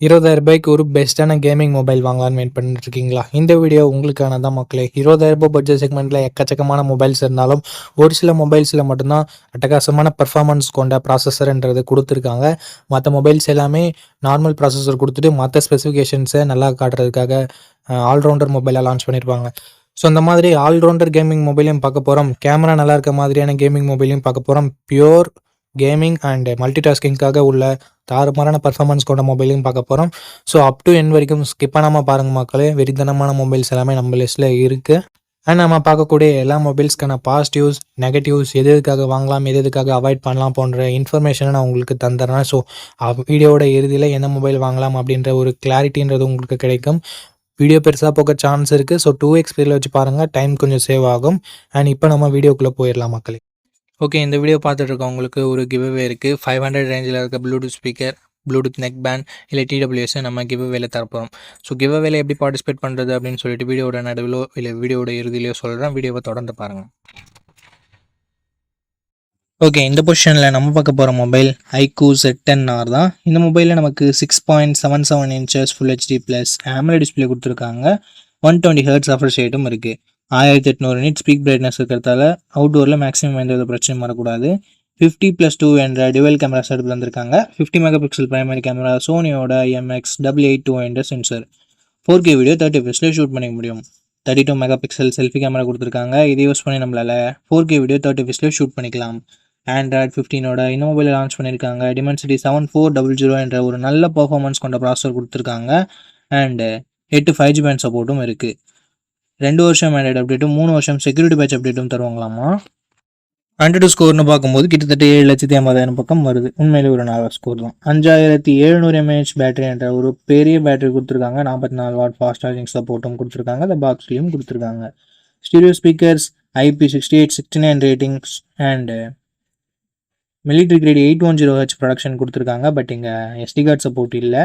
இருபதாயிரம் ரூபாய்க்கு ஒரு பெஸ்ட்டான கேமிங் மொபைல் வாங்கலாம்னு வெயிட் பண்ணிட்டு இருக்கீங்களா இந்த வீடியோ உங்களுக்கான தான் மக்களே. இருபதாயிரம் ரூபாய் பட்ஜெட் செக்மெண்ட்டில் எக்கச்சக்கமான மொபைல்ஸ் இருந்தாலும் ஒரு சில மொபைல்ஸில் மட்டும்தான் அட்டகாசமான பர்ஃபார்மன்ஸ் கொண்ட ப்ராசஸர்ன்றது கொடுத்துருக்காங்க. மற்ற மொபைல்ஸ் எல்லாமே நார்மல் ப்ராசஸர் கொடுத்துட்டு மற்ற ஸ்பெசிஃபிகேஷன்ஸை நல்லா காட்டுறதுக்காக ஆல்ரவுண்டர் மொபைலாக லான்ச் பண்ணியிருப்பாங்க ஸோ அந்த மாதிரி ஆல்ரவுண்டர் கேமிங் மொபைலையும் பார்க்க போகிறோம் கேமரா நல்லா இருக்க மாதிரியான கேமிங் மொபைலையும் பார்க்க போகிறோம் பியோர் கேமிங் அண்ட் மல்டி டாஸ்கிங்காக உள்ள தாறுமாறான பர்ஃபார்மன்ஸ் கொண்ட மொபைலையும் பார்க்க போகிறோம் ஸோ அப் டு என் வரைக்கும் ஸ்கிப் பண்ணாமல் பாருங்கள் மக்களே. வெறித்தனமான மொபைல்ஸ் எல்லாமே நம்ம லிஸ்ட்டில் இருக்குது அண்ட் நம்ம பார்க்கக்கூடிய எல்லா மொபைல்ஸ்க்கான பாசிட்டிவ்ஸ் நெகட்டிவ்ஸ் எது எதுக்காக வாங்கலாம் எது எதுக்காக அவாய்ட் பண்ணலாம் போன்ற இன்ஃபர்மேஷனை நான் உங்களுக்கு தந்துடுறேன். ஸோ வீடியோட இறுதியில் எந்த மொபைல் வாங்கலாம் அப்படின்ற ஒரு கிளாரிட்டின்றது உங்களுக்கு கிடைக்கும். வீடியோ பெருசாக போக சான்ஸ் இருக்குது ஸோ டூ எக்ஸ் வச்சு பாருங்கள் டைம் கொஞ்சம் சேவ் ஆகும். அண்ட் இப்போ நம்ம வீடியோக்குள்ளே போயிடலாம் மக்களே. ஓகே இந்த வீடியோ பார்த்துட்டு இருக்கவங்களுக்கு ஒரு கிவ்அவே இருக்குது ஃபைவ் ஹண்ட்ரட் ரேஞ்சில் இருக்க Bluetooth speaker Bluetooth neck band இல்லை டிடபிள்யூஎஸ் நம்ம கிவ்அவேல தரப்போம். ஸோ கிவ்அவேல எப்படி பார்ட்டிசிபேட் பண்ணுறது அப்படின்னு சொல்லிட்டு வீடியோட நடுவிலோ இல்லை வீடியோட இறுதியிலையோ சொல்கிறேன் வீடியோவை தொடர்ந்து பாருங்கள் ஓகே இந்த பொசிஷனில் நம்ம பார்க்க போகிற mobile iQOO Z ten R தான். இந்த மொபைலில் நமக்கு six point seven seven inches full HD plus AMOLED display கொடுத்துருக்காங்க. ஒன் டுவெண்ட்டி ஹர்ட்ஸ் அஃபர் ஷேட்டும் இருக்குது ஆயிரத்தி எட்நூறு நிட் ஸ்பீக் பிரைட்னஸ் இருக்கிறதால அவுட்டோரில் மேக்ஸிமம் எந்த வித பிரச்சனையும் வரக்கூடாது. ஃபிஃப்டி ப்ளஸ் டூ என்ற டிவல் கேமரா செட்டப் வந்திருக்காங்க fifty mega pixel primary camera சோனியோட MX double eight two என்ற sensor four K video thirty ஃபிஸ்டில் shoot பண்ணிக்க முடியும். Thirty two mega pixel selfie camera கொடுத்துருக்காங்க. இதை யூஸ் பண்ணி நம்மளால் ஃபோர் கே வீடியோ தேர்ட்டி ஃபிஸ்டில் ஷூட் பண்ணிக்கலாம். ஆண்ட்ராய்ட் ஃபிஃப்டீனோட இன்னோவில் லான்ச் பண்ணியிருக்காங்க Dimensity seven four double zero என்ற ஒரு நல்ல பர்ஃபார்மன்ஸ் கொண்ட ப்ராசஸர் கொடுத்துருக்காங்க. அண்டு எட்டு ஃபைவ் ஜி பேண்ட் சப்போர்ட்டும் இருக்குது ரெண்டு வருஷம் மேண்டேட் அப்டேட்டும் மூணு வருஷம் செக்யூரிட்டி பேட்ச் அப்டேட்டும் தருவாங்களாமா ஹண்ட்ரட் ஸ்கோர்னு பார்க்கும்போது கிட்டத்தட்ட ஏழு லட்சத்தி ஐம்பதாயிரம் பக்கம் வருது. உண்மையிலே ஒரு நல்ல ஸ்கோர் தான். அஞ்சாயிரத்தி எழுநூறு எம்ஏஹெச் பேட்டரி என்ற ஒரு பெரிய பேட்டரி கொடுத்துருக்காங்க. நாற்பத்தி நாலு வாட் ஃபாஸ்ட் சார்ஜிங் சப்போர்ட்டும் கொடுத்துருக்காங்க. அந்த பாக்ஸ்லேயும் கொடுத்துருக்காங்க. Stereo speakers IP sixty eight sixty nine ratings and military grade eight one zero H protection கொடுத்துருக்காங்க. பட் இங்கே எஸ்டி கார்டு சப்போர்ட் இல்லை.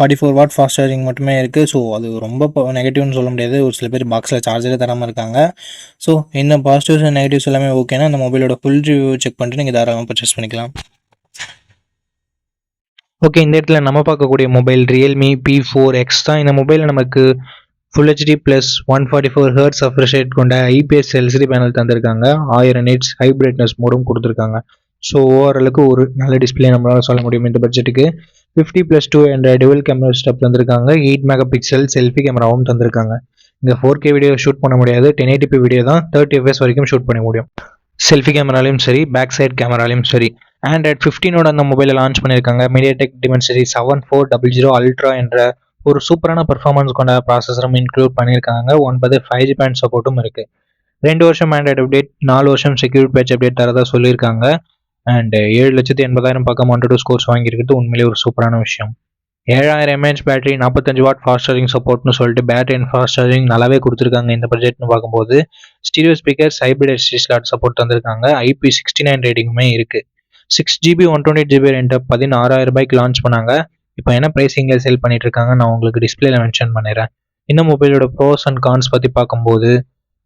Forty four watt fast charging மட்டுமே இருக்குது ஸோ அது ரொம்ப நெகட்டிவ்னு சொல்ல முடியாது. ஒரு சில பேர் பாக்ஸில் சார்ஜரே தராமல் இருக்காங்க. ஸோ இந்த பாசிட்டிவ்ஸ் அண்ட் நெகட்டிவ்ஸ் எல்லாமே ஓகேனா அந்த மொபைலோட ஃபுல் ரிவ்யூ செக் பண்ணிட்டு நீங்கள் தாராளமாக பர்ச்சேஸ் பண்ணிக்கலாம். ஓகே இந்த இடத்துல நம்ம பார்க்கக்கூடிய mobile Realme P four X தான். இந்த மொபைலில் நமக்கு full HD plus one forty four hertz refresh rate கொண்ட ஐபிஎஸ் எல்சிடி பேனல் தந்திருக்காங்க. ஆயிரம் நெட்ஸ் ஹை பிரைட்னஸ் மோடும் கொடுத்துருக்காங்க. ஸோ ஓவராலுக்கு ஒரு நல்ல டிஸ்பிளே நம்மளால் சொல்ல முடியும் இந்த பட்ஜெட்டுக்கு ஃபிஃப்டி ப்ளஸ் டூ என்ற டுவல் கேமரா ஸ்டப் தந்திருக்காங்க. எயிட் மெகா பிக்சல் செல்ஃபி கேமராவும் தந்திருக்காங்க. இங்கே ஃபோர் கே வீடியோ ஷூட் பண்ண முடியாது. டென் எயிட்டிபி வீடியோ தான் தேர்ட்டி எஃப்எஸ் வரைக்கும் ஷூட் பண்ண முடியும். செல்ஃபி கேமராலையும் சரி பேக் சைட் கேமராலையும் சரி ஆண்ட்ராய்ட் ஃபிஃப்டீனோட அந்த மொபைலை லான்ச் பண்ணியிருக்காங்க. MediaTek Dimensity seven four double zero ultra என்ற ஒரு சூப்பரான பர்ஃபார்மன்ஸ் கொண்ட ப்ராசஸரும் இன்க்ளூட் பண்ணியிருக்காங்க. ஒன்பது ஃபைவ் ஜி பேண்ட் சப்போர்ட்டும் இருக்குது ரெண்டு வருஷம் ஆண்ட்ராய்டு அப்டேட் நாலு வருஷம் செக்யூரிட்டி பேட்ச் அப்டேட் தரதா சொல்லியிருக்காங்க. அண்ட் uh, ஏழு லட்சத்தி எண்பதாயிரம் பக்கம் ஒன் டூ ஸ்கோர்ஸ் வாங்கியிருக்கிறது உண்மையிலே ஒரு சூப்பரான விஷயம். ஏழாயிரம் எம்ஏஹெச் பேட்டரி நாற்பத்தஞ்சு வாட் ஃபாஸ்ட் சார்ஜிங் சப்போர்ட்னு சொல்லிட்டு பேட்டரி அண்ட் ஃபாஸ்ட் சார்ஜிங் நல்லாவே கொடுத்துருக்காங்க இந்த பட்ஜெட்னு பார்க்கும்போது. Stereo speaker hybrid SD slot support தந்திருக்காங்க. ஐபி சிக்ஸ்டி நைன் ரேட்டிங்குமே இருக்குது six GB one twenty GB ரெண்டு பதினாறாயிரம் ரூபாய்க்கு லான்ச் பண்ணாங்க. இப்போ என்ன ப்ரைஸிங்கில் சேல் பண்ணிட்டு இருக்காங்க நான் உங்களுக்கு டிஸ்பிளேல மென்ஷன் பண்ணிடுறேன். இந்த மொபைலோட ப்ரோஸ் அண்ட் கான்ஸ் பற்றி பார்க்கும்போது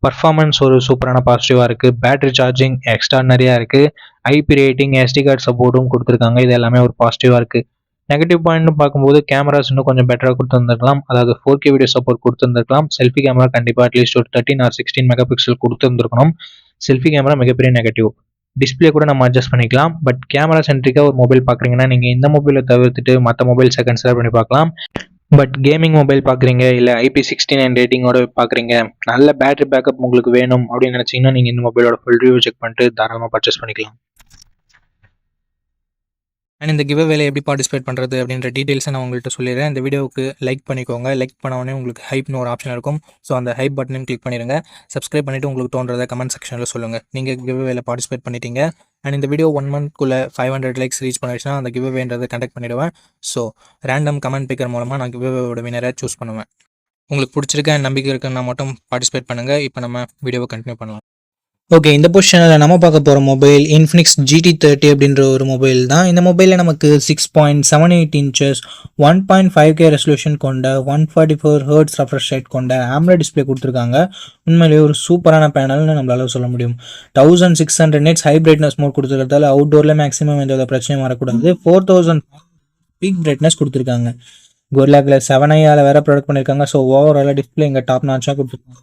பர்ஃபார்மன்ஸ் ஒரு சூப்பரான பாசிட்டிவாக இருக்குது பேட்டரி சார்ஜிங் எக்ஸ்ட்ரானரியாக இருக்குது ஐபி ரேட்டிங் எஸ்டி கார்டு சப்போர்ட்டும் கொடுத்துருக்காங்க. இது எல்லாமே ஒரு பாசிட்டிவாக இருக்குது நெகட்டிவ் பாயிண்ட்னு பார்க்கும்போது கேமராஸ் இன்னும் கொஞ்சம் பெட்டராக கொடுத்துருந்துருக்கலாம். அதாவது ஃபோர் கே வீடியோ சப்போர்ட் கொடுத்துருந்துருக்கலாம். செல்ஃபி கேமரா கண்டிப்பாக அட்லீஸ்ட் ஒரு thirteen or sixteen mega pixel கொடுத்துருந்துருக்கணும். Selfie camera மிகப்பெரிய நெகட்டிவ் டிஸ்பிளே கூட நம்ம அட்ஜஸ்ட் பண்ணிக்கலாம். பட் கேமரா சென்ட்ரிக்காக ஒரு மொபைல் பார்க்குறீங்கன்னா நீங்கள் இந்த மொபைலை தவிர்த்துட்டு மற்ற மொபைல்ஸை கன்சிடர் பண்ணி பார்க்கலாம். பட் கேமிங் மொபைல் பார்க்குறீங்க இல்லை ஐபி சிக்ஸ்டி நைன் ரேட்டிங்கோட பார்க்குறீங்க நல்ல பேட்டரி பேக்கப் உங்களுக்கு வேணும் அப்படின்னு நினச்சிங்கன்னா நீங்கள் இந்த மொபைலோட ஃபுல் ரிவ்யூ செக் பண்ணிட்டு தாராளமாக பர்ச்சேஸ் பண்ணிக்கலாம். அண்ட் இந்த கிவ் வேலை எப்படி பார்ட்டிசிபேட் பண்ணுறது அப்படின்ற டீட்டெயில்ஸை நான் உங்கள்கிட்ட சொல்லிடுறேன். இந்த வீடியோவுக்கு லைக் பண்ணிக்கோங்க. லைக் பண்ணவொடனே உங்களுக்கு ஹைப்னு ஒரு ஆப்ஷன் இருக்கும். ஸோ அந்த ஹைப் பட்டனையும் கிளிக் பண்ணிடுங்க. சப்ஸ்கிரைப் பண்ணிவிட்டு உங்களுக்கு தோன்றதை கமெண்ட் செக்ஷனில் சொல்லுங்கள் நீங்கள் கிவ் வேலை பார்ட்டிசிபேட் பண்ணிட்டீங்க. அண்ட் இந்த வீடியோ ஒன் மந்த்க்குள்ளே ஃபைவ் ஹண்ட்ரட் லைக்ஸ் ரீச் பண்ணிடுச்சுன்னா அந்த கிவ்வேன்றதை கண்டக்ட் பண்ணிவிடுவேன் ஸோ ரேண்டம் கமெண்ட் பிக்கர் மூலமாக நான் கிவ்வேவோட வினரை சூஸ் பண்ணுவேன். உங்களுக்கு பிடிச்சிருக்க நம்பிக்கை இருக்குன்னா மட்டும் பார்ட்டிசிபேட் பண்ணுங்கள் இப்போ நம்ம வீடியோவை கண்டினியூ பண்ணலாம். ஓகே இந்த பொசிஷனில் நம்ம பார்க்க போகிற மொபைல் இன்ஃபினிக்ஸ் ஜிடி தேர்ட்டி அப்படின்ற ஒரு மொபைல் தான். இந்த மொபைலில் நமக்கு six point seven eight inches one point five K resolution கொண்ட one forty four hertz refresh rate கொண்ட ஆம்ரா டிஸ்பிளே கொடுத்துருக்காங்க. உண்மையிலேயே ஒரு சூப்பரான பேனல்னு நம்மளால சொல்ல முடியும். Thousand six hundred nits high brightness mode கொடுத்துருக்கிறதால அவுட்டோரில் மேக்ஸிமம் எந்த வித பிரச்சனையும் வரக்கூடாது. ஃபோர் தௌசண்ட் பீக் பிரைட்னஸ் கொடுத்துருக்காங்க. கோர்லாக்கில் செவன் ஐயாவில் வேறு ப்ராடக்ட் பண்ணியிருக்காங்க ஸோ ஓவராலாக டிஸ்பிளே இங்கே டாப் நாச்சாக கொடுத்துருக்காங்க.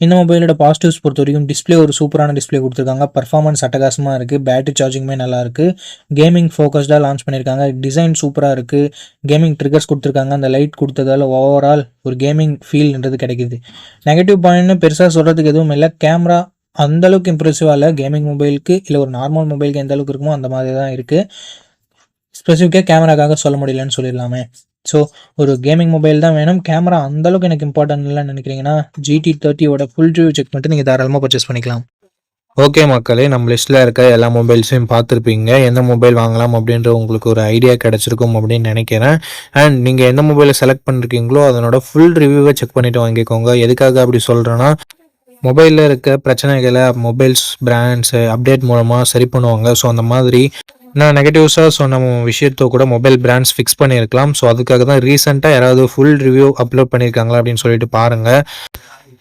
இந்த மொபைலோட பாசிட்டிவ்ஸ் பொறுத்த வரைக்கும் டிஸ்பிளே ஒரு சூப்பரான டிஸ்பிளே கொடுத்துருக்காங்க. பர்ஃபார்மன்ஸ் அட்டகாசமாக இருக்குது பேட்டரி சார்ஜிங்குமே நல்லா இருக்குது கேமிங் ஃபோக்கஸ்டாக லான்ச் பண்ணியிருக்காங்க. டிசைன் சூப்பராக இருக்குது கேமிங் ட்ரிகர்ஸ் கொடுத்துருக்காங்க. அந்த லைட் கொடுத்ததால ஓவரால் ஒரு கேமிங் ஃபீல்ன்றது கிடைக்குது. நெகட்டிவ் பாயிண்ட்னு பெருசாக சொல்கிறதுக்கு எதுவும் இல்லை. கேமரா அந்தளவுக்கு இம்ப்ரெசிவாக இல்லை. கேமிங் மொபைலுக்கு இல்லை ஒரு நார்மல் மொபைலுக்கு எந்த அளவுக்கு இருக்குமோ அந்த மாதிரி தான் இருக்குது ஸ்பெசிஃபிக்காக கேமராக்காக சொல்ல முடியலன்னு சொல்லிடலாமே. ஸோ ஒரு கேமிங் மொபைல் தான் வேணும். கேமரா அந்தளவுக்கு எனக்கு இம்பார்ட்டன்ட் இல்லைன்னு நினைக்கிறீங்கன்னா ஜிடி தேர்ட்டியோட ஃபுல் ரிவ்யூ செக் பண்ணிட்டு நீங்கள் தாராளமாக பர்ச்சேஸ் பண்ணிக்கலாம். ஓகே மக்களே நம்ம லிஸ்ட்டில் இருக்க எல்லா மொபைல்ஸையும் பார்த்துருப்பீங்க. எந்த மொபைல் வாங்கலாம் அப்படின்ற உங்களுக்கு ஒரு ஐடியா கிடச்சிருக்கும் அப்படின்னு நினைக்கிறேன். அண்ட் நீங்கள் எந்த மொபைலை செலக்ட் பண்ணிருக்கீங்களோ அதனோட ஃபுல் ரிவ்யூவை செக் பண்ணிவிட்டு வாங்கிக்கோங்க. எதுக்காக அப்படி சொல்கிறேன்னா மொபைலில் இருக்க பிரச்சனைகளை மொபைல்ஸ் பிராண்ட்ஸு அப்டேட் மூலமாக சரி பண்ணுவாங்க. ஸோ அந்த மாதிரி நான் நெகட்டிவ்ஸாக சொன்ன விஷயத்தோ கூட மொபைல் பிராண்ட்ஸ் ஃபிக்ஸ் பண்ணியிருக்கலாம். ஸோ அதுக்காக தான் ரீசெண்டாக யாராவது ஃபுல் ரிவ்யூ அப்லோட் பண்ணியிருக்காங்களா அப்படின்னு சொல்லிட்டு பாருங்கள்